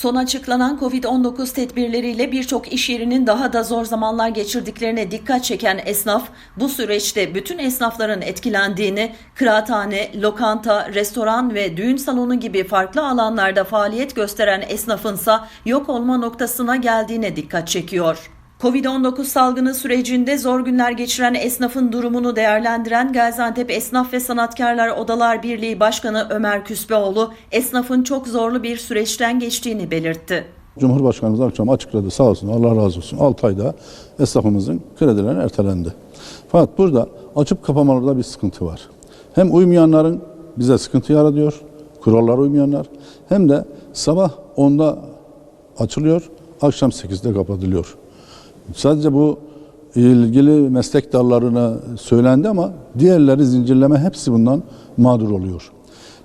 Son açıklanan Covid-19 tedbirleriyle birçok iş yerinin daha da zor zamanlar geçirdiklerine dikkat çeken esnaf, bu süreçte bütün esnafların etkilendiğini, kıraathane, lokanta, restoran ve düğün salonu gibi farklı alanlarda faaliyet gösteren esnafınsa yok olma noktasına geldiğine dikkat çekiyor. Covid-19 salgını sürecinde zor günler geçiren esnafın durumunu değerlendiren Gaziantep Esnaf ve Sanatkarlar Odalar Birliği Başkanı Ömer Küsbeoğlu, esnafın çok zorlu bir süreçten geçtiğini belirtti. Cumhurbaşkanımız akşam açıkladı sağ olsun Allah razı olsun 6 ayda esnafımızın kredileri ertelendi. Fakat burada açıp kapamalarda bir sıkıntı var. Hem uymayanların bize sıkıntı yaratıyor, kurallara uymayanlar hem de sabah 10'da açılıyor, akşam 8'de kapatılıyor. Sadece bu ilgili meslek dallarına söylendi ama diğerleri zincirleme hepsi bundan mağdur oluyor.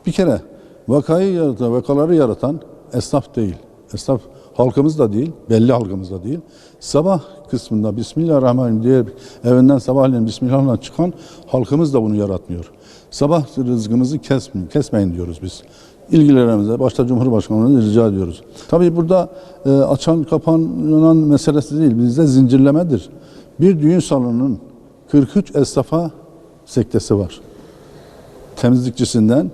Bir kere vakayı yaratan, vakaları yaratan esnaf değil. Esnaf halkımız da değil, belli halkımız da değil. Sabah kısmında Bismillahirrahmanirrahim diye evinden sabahleyin Bismillah'la çıkan halkımız da bunu yaratmıyor. Sabah rızkımızı kesmeyin, kesmeyin diyoruz biz. İlgilerimize başta Cumhurbaşkanlığı'na rica ediyoruz. Tabii burada e, açan kapanan meselesi değil, bizde zincirlemedir. Bir düğün salonunun 43 esnafa sektesi var temizlikçisinden,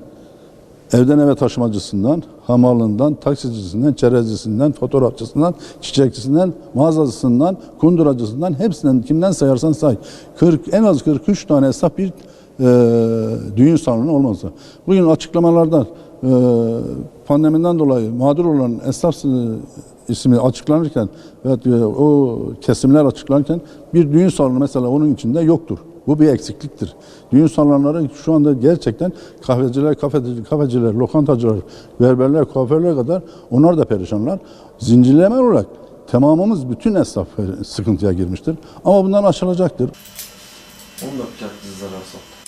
evden eve taşımacısından, hamalından, taksicisinden, çerezcisinden, fotoğrafçısından, çiçekçisinden, mağazacısından, kunduracısından hepsinden kimden sayarsan say. 40 en az 43 tane esnaf bir e, düğün salonu olması. Bugün açıklamalarda e, pandemiden dolayı mağdur olan esnaf ismi açıklanırken ve o kesimler açıklanırken bir düğün salonu mesela onun içinde yoktur. Bu bir eksikliktir. Düğün salonları şu anda gerçekten kahveciler, kafeciler, kafeciler lokantacılar, berberler, kuaförler kadar onlar da perişanlar. Zincirleme olarak tamamımız bütün esnaf sıkıntıya girmiştir. Ama bundan aşılacaktır. Onu da yapacak bizi zarar soktu.